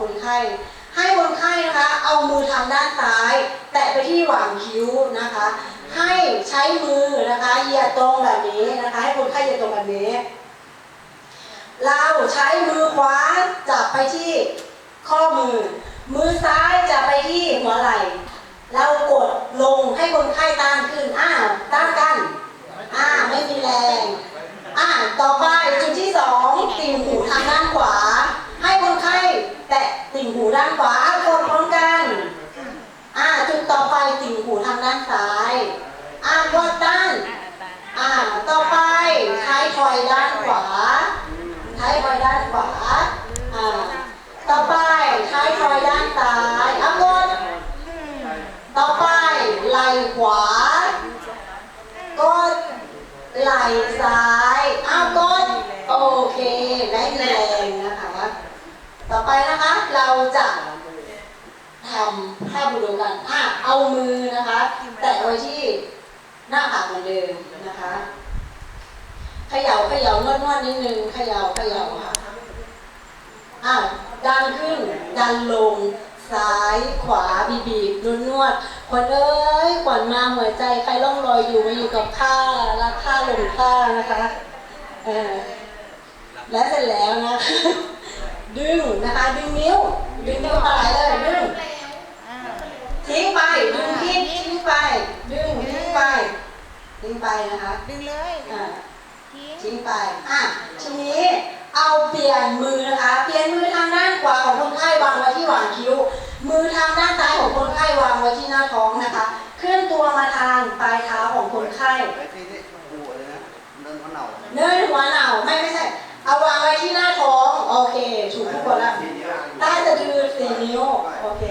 คนไข้ ให้คนไข้นะคะเอามือทางด้านซ้าย แตะไปที่หว่างคิ้วนะคะ ให้ใช้มือนะคะเหยียดตรงแบบนี้นะคะ ให้คนไข้เหยียดตรงแบบนี้ เราใช้มือขวาจับไปที่ข้อมือ มือซ้ายจะไปที่หัวไหล่เรากดลงให้คนไข้ต้านขึ้นอ่าต้านกันอ่าไม่มีแรงอ่าต่อไปจุดที่สองติ่งหูทางด้านขวา ให้คนไข้แตะติ่งหู ด้านขวาอะกดพร้อมกัน อ่า จุดต่อไปติ่งหูทางด้านซ้ายอ่ากดด้าน อ่า ต่อไปท้ายทอยด้านขวา ท้ายทอยด้านขวา อ่า ต่อไปท้ายทอยด้านซ้ายอะกดต่อไปไหล่ขวา กดไหล่ซ้าย อ้าวกดโอเค ได้แรงนะคะต่อ ไปนะคะ เราจะทำท่าบูโดกันอะเอามือนะคะ แตะไว้ที่หน้าผากเหมือนเดิมนะคะเขย่าเขย่านวดนวดนิดนึงเขย่าเขย่าค่ะอะดันขึ้น ดันลง ซ้ายขวาบีบีบนวดนวดขวัญเอ้ยขวัญมาหัวใจใครล่องลอยอยู่มาอยู่กับข้ารักข้าหลงข้านะคะเออและเสร็จแล้วนะ ดึงนะคะ ดึงนิ้ว ดึงนิ้วอะไรเลยดึงทิ้งไป ดึงทิ้งทิ้งไป ดึงทิ้งไปทิ้งไปนะคะ ดึงเลยอ่าทิ้งทิ้งไป อะ ทีนี้เอาเปลี่ยนมือนะคะ เปลี่ยนมือทางด้านขวาของคนไข้วางไว้ที่หว่างคิ้ว มือทางด้านซ้ายของคนไข้วางไว้ที่หน้าท้องนะคะ เคลื่อนตัวมาทางปลายเท้าของคนไข้ไอ้ที่นี่กูอะไรนะเนินเขาเหนาเนินหัวเหน่าไม่ไม่ใช่ เอาวางไว้ที่หน้าท้องโอ เคถูกทุกคนล้วทีเดียวใต้สะดือสี่นิ้ว โอเค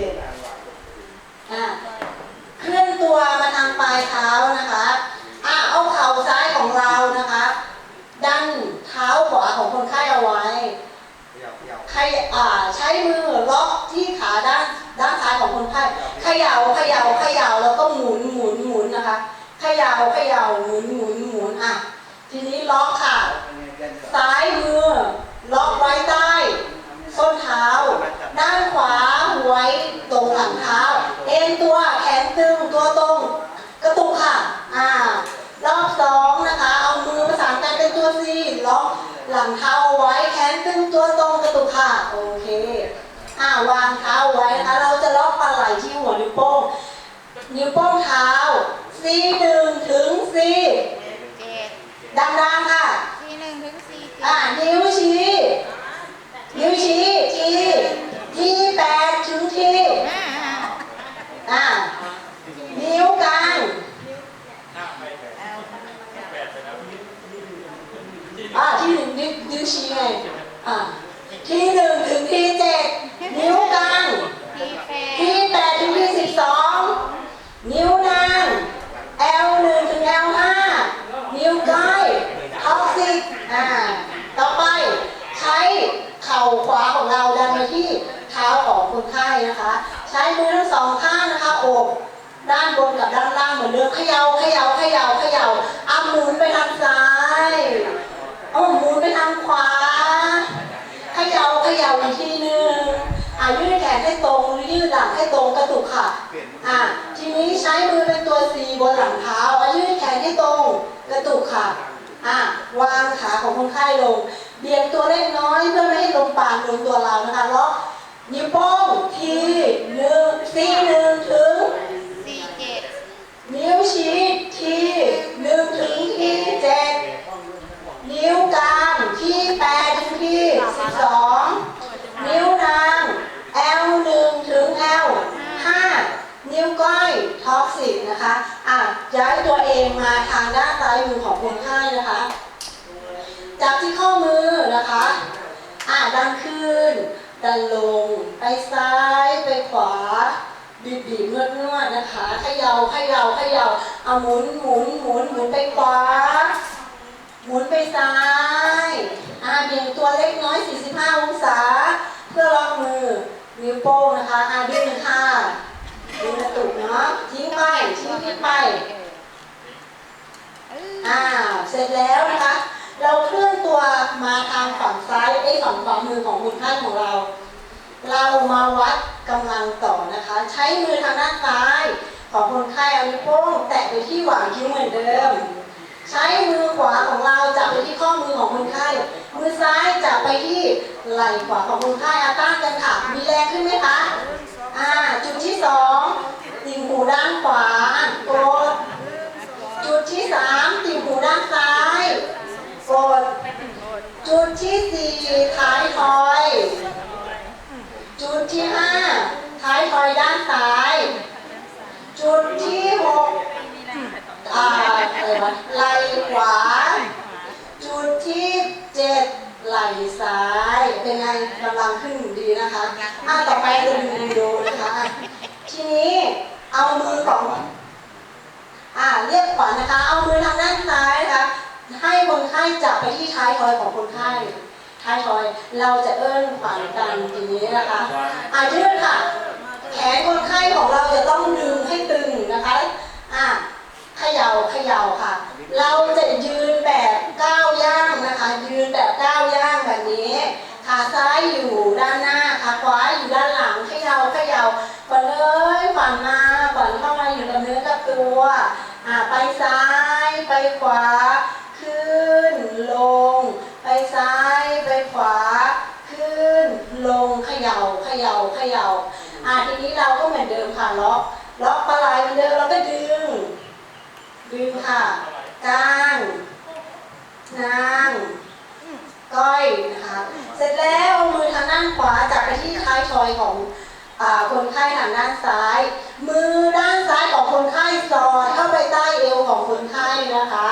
อะ เคลื่อนตัวมาทางปลายเท้านะคะ อะ เอาเข่าซ้ายของเรานะคะ ดันเท้าขวาของคนไข้เอาไว้ขย่าเขย่าใครอ่า ใช้มือล็อกที่ขาด้านด้านซ้ายของคนไข้เขย่าเขย่าเขย่าแล้วก็หมุนหมุนหมุนนะคะเขย่าเขย่าหมุนหมุนหมุนอะ ทีนี้ล็อกค่ะ ซ้ายมือ ล็อกไว้ใต้ส้นเท้า ด้านขวาไว้ตรงหลังเท้า เอ็นตัวแขนตึงตัวตรง กระตุกค่ะ อ่ารอบสองนะคะ เอามือประสานกันเป็นตัวซีล็อกหลังเท้าเอาไว้แขนตึงตัวตรงกระตุกค่ะ โอเคอ่าวางเท้าไว้นะคะ เราจะล็อกปลาไหลที่หัวนิ้วโป้ง นิ้วโป้งเท้าซีหนึ่งถึงซีเจ็ดดังๆค่ะทีหนึ่งถึ งสี่เจ็อ่าดนิ้วชี้ นิ้วชี้ทีทีแปดถึงที ห้า อ่า นิ้วกลาง อ่าที่หนึ่งนิ้วนิ้วชี้ไง อ่า ทีหนึ่งถึงทีเจ็ดนิ้วกลาง ทีแปด ทีแปดถึงทีสิบสองนิ้วนาง L หนึ่งถึง L ห้านิ้วก้อยท็อปสิบอ่า ต่อไปใช้เข่าขวาของเราดันมาที่เท้าของคนไข้นะคะ ใช้มือทั้งสองข้างนะคะโอบด้านบนกับด้านล่าง เหมือนเดิมเขย่าเขย่าเขย่าเขย่าเอาหมุนไปทางซ้ายเอาหมุนไปทางขวาเขย่าเขย่าอีกทีหนึ่งอะยืดแขนให้ตรงยืดหลังให้ตรงกระตุกค่ะอะทีนี้ใช้มือเป็นตัว C บนหลังเท้าอะยืดแขนให้ตรงกระตุกค่ะอะวางขาของคนไข้ลงเบี่ยงตัวเล็กน้อยเพื่อไม่ให้ลมปานโดนตัวเรานะคะล็อกนิ้วโป้งทีหนึ่ง C หนึ่งถึง นิ้วชี้ที่หนึ่งถึงที่เจ็ดนิ้วกลางที่แปดถึงที่สิบสองนิ้วนาง L หนึ่งถึง L ห้านิ้วก้อยท็อกซิกนะคะอะย้ายตัวเองมาทางด้านซ้ายมือของคนไข้นะคะจับที่ข้อมือนะคะอะดันขึ้น ดันลง ไปซ้ายไปขวา บีบบีบนวดนวดนะคะเขย่าเขย่าเขย่าเอาหมุนหมุนหมุนหมุนไปขวา หมุนไปซ้ายอ่าเบี่ยงตัวเล็กน้อย 45 องศา เพื่อลอกมือนิ้วโป้งนะคะอ่าดึงค่ะดึงกระตุกเนาะทิ้งไปทิ้งทิ้งไปอ่าเสร็จแล้วนะคะ เราเคลื่อนตัวมาทางฝั่งซ้ายไอ้ฝั่งขวามือของคนไข้ของเรา เรามาวัด กำลังต่อนะคะ ใช้มือทางด้านซ้ายของคนไข้เอานิ้วโป้งแตะไปที่หว่างคิ้วเหมือนเดิม ใช้มือขวาของเราจับไปที่ข้อมือของคนไข้ มือซ้ายจับไปที่ไหล่ขวาของคนไข้อาต้านกันค่ะ มีแรงขึ้นไหมคะ อ่า จุดที่สองติ่งหูด้านขวากด จุดที่สามติ่งหูด้านซ้าย กด จุดที่สี่ท้ายทอย จุดที่ห้าท้ายทอยด้านซ้าย จุดที่หกอ่าอะไรวะไหล่ขวา จุดที่เจ็ดไหล่ซ้าย เป็นไงกำลังขึ้นดีนะคะอ่าต่อไปจะดูดูนะคะอะทีนี้เอามือของ อ่าเรียกขวัญนะคะ เอามือทางด้านซ้ายนะคะ ให้คนไข้จั บไปที่ท้ายทอยของคนไข้ท้ายทอยเราจะเอื้อนขวัญกันทีนี้นะคะอ่ายืดค่ะ แขนคนไข้ของเราจะต้องดึงให้ตึงนะคะอ่าเขย่าเขย่าค่ะ เราจะยืนแบบก้าวย่างนะคะ ยืนแบบก้าวย่างแบบนี้ขาซ้ายอยู่ด้านหน้าขาขวาอยู่ด้านหลังเขย่าเขย่าก่อนเลยฝันมาฝันเข้ามาอยู่กับเนื้อกับตัวอ่าไปซ้ายไปขวา ขึ้น ลง ไปซ้ายไปขวา ขึ้น ลงเขย่าเขย่าเขย่าอ่าทีนี้เราก็เหมือนเดิมค่ะล็อกล็อกปลายเหมือนเดิมเราก็ดึง ดึงค่ะก้างนางก้อยนะคะเสร็จแล้วเอามือทางด้านขวาจับไปที่ท้ายทอยของอคนไข้ทางด้านซ้าย มือด้านซ้ายของคนไข้สอดเข้าไปใต้เอวของคนไข้นะคะ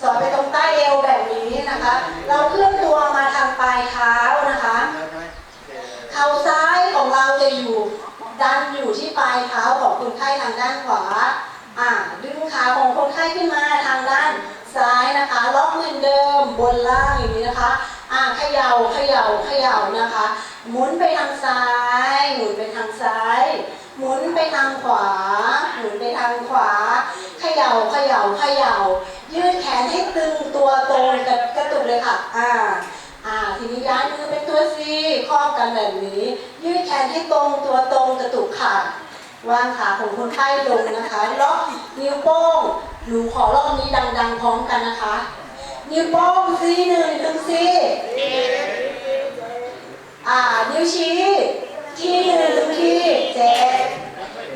สอดไปตรงใต้เอวแบบนี้นะคะ เราเคลื่อนตัวมาทางปลายเท้านะคะ เดินไหมโอเค เข่าซ้ายของเราจะอยู่ ดันอยู่ที่ปลายเท้าของคนไข้ทางด้านขวา อ่า ดึงขาของคนไข้ขึ้นมาทางด้านซ้ายนะคะ ล็อกเหมือนเดิมบนล่างอย่างนี้นะคะ อ่าเขย่าเขย่าเขย่านะคะ หมุนไปทางซ้าย หมุนไปทางซ้าย หมุนไปทางขวา หมุนไปทางขวา เขย่าเขย่าเขย่า ยืดแขนให้ตึงตัวตรงกระกระตุกเลยค่ะ อ่า อ่าทีนี้ย้ายมือเป็นตัวซีครอบกันแบบนี้ ยืดแขนให้ตรงตัวตรงกระตุกขาวางขาของคนไข้ลงนะคะล็อกนิ้วโป้งหนูขอรอบนี้ดัง ๆ พร้อมกันนะคะ นิ้วโป้งซีหนึ่งถึงซีอ่า นิ้วชี้ที่หนึ่งถึงที่เจ็ด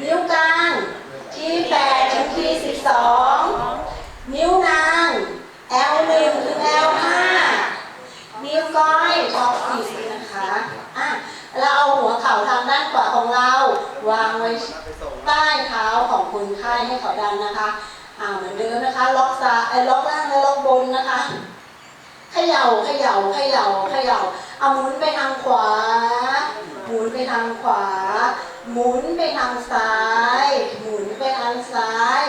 นิ้วกลางที่แปดถึงที่สิบสองนิ้วนาง L หนึ่งถึง L ห้า นิ้วก้อยท็อปสิบนะคะ อะ เราเอาหัวเข่าทางด้านขวาของเรา วางไว้ใต้เท้าของคนไข้ให้เขาดันนะคะอ่าเหมือนเดิมนะคะ ล็อกซ้ายเอ้ล็อกล่างและล็อกบนนะคะเขย่าเขย่าเขย่าเขย่าเอาหมุนไปทางขวา หมุนไปทางขวา หมุนไปทางซ้าย หมุนไปทางซ้าย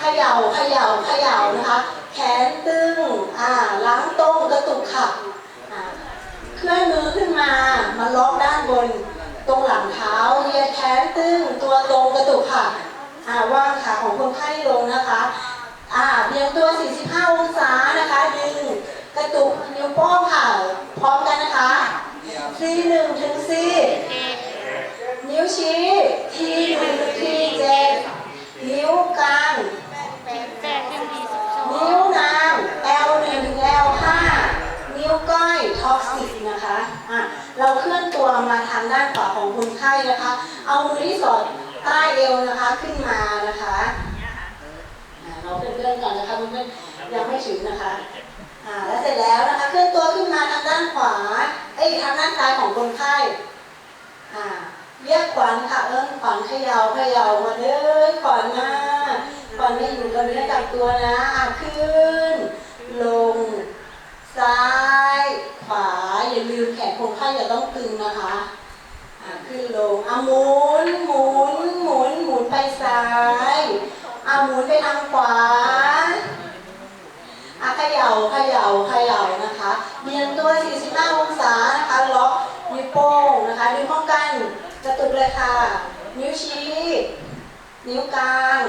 เขย่าเขย่าเขย่านะคะ แขนตึงอ่าล้างตรงกระตุกค่ะอ่าเคลื่อนมือขึ้นมามาล็อกด้านบน ตรงหลังเท้าเหยียดแขนตึงตัวตรงกระตุกค่ะอ่าวางขาของคนไข้ลงนะคะอ่าเบี่ยงตัว 45 องศานะคะ ดึงกระตุกนิ้วโป้งค่ะ พร้อมกันนะคะ C1 ถึง C นิ้วชี้ T1 ถึง T7 าทางด้านขวาของคนไข้นะคะ เอามือที่สอดใต้เอวนะคะขึ้นมานะคะอะเราเพื่อนก่อนนะคะเพื่อนยังไม่ถึงนะคะแล้วเสร็จแล้วนะคะเคลื่อนตัวขึ้นมาทางด้านขวาเอ้ยทางด้านซ้ายของคนไข้เรียกขวัญค่ะเอิ้นขวัญเขย่าเขย่ามาเลยขวัญมาขวัญไม่อยู่กับเนื้อกับตัวนะอะขึ้น ลง ซ้าย ขวา อย่าลืมแขนคนไข้อย่าต้องตึงนะคะ ขึ้นลงอะหมุนหมุนหมุนหมุนไปซ้ายอะหมุนไปทางขวาอะเขย่าเขย่าเขย่านะคะเบียงตัว 45 องศานะคะล็อกนิ้วโป้งนะคะนิ้วป้องกันกระตุกเลยค่ะ นิ้วชี้ นิ้วกลาง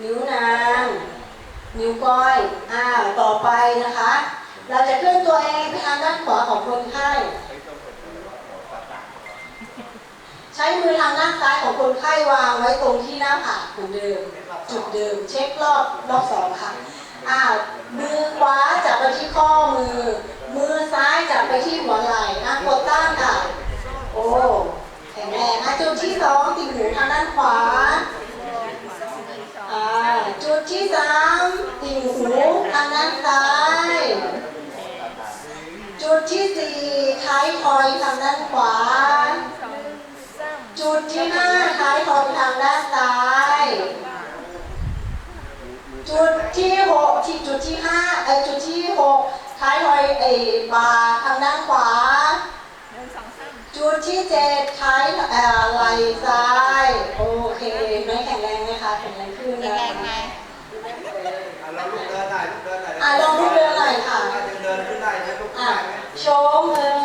นิ้วนาง นิ้วก้อยอ่าต่อไปนะคะ เราจะเคลื่อนตัวเองไปทางด้านขวาของคนไข้ ใช้มือทางด้านซ้ายของคนไข้วางไว้ตรงที่หน้าผากเหมือนเดิม จุดเดิม เช็ครอบรอบสองค่ะอ่ามือขวาจับไปที่ข้อมือ มือซ้ายจับไปที่หัวไหล่อะกดตั้งค่ะ โอ้แข็งแรงอะจุดที่สองติ่งหูทางด้านขวาอ่าจุดที่สามติ่งหูทางด้านซ้าย จุดที่สี่ท้ายทอยทางด้านขวา จุดที่ห้าท้ายทอยทางด้านซ้าย จุดที่หกที่จุดที่ห้าเอยจุดที่หกท้ายทอยเอยบาทางด้านขวา จุดที่เจ็ดท้ายเอ่อไหล่ซ้าย โอเคไม่แข็งแรงไหมคะแข็งแรงขึ้นมีนะแรงไหมเราลุกเดินได้ลุกเดินได้อะลองลุกเดินหน่อยค่ะยังเดินขึ้นได้ไหมลุกขึ้นอะได้ไหม โชว์มือ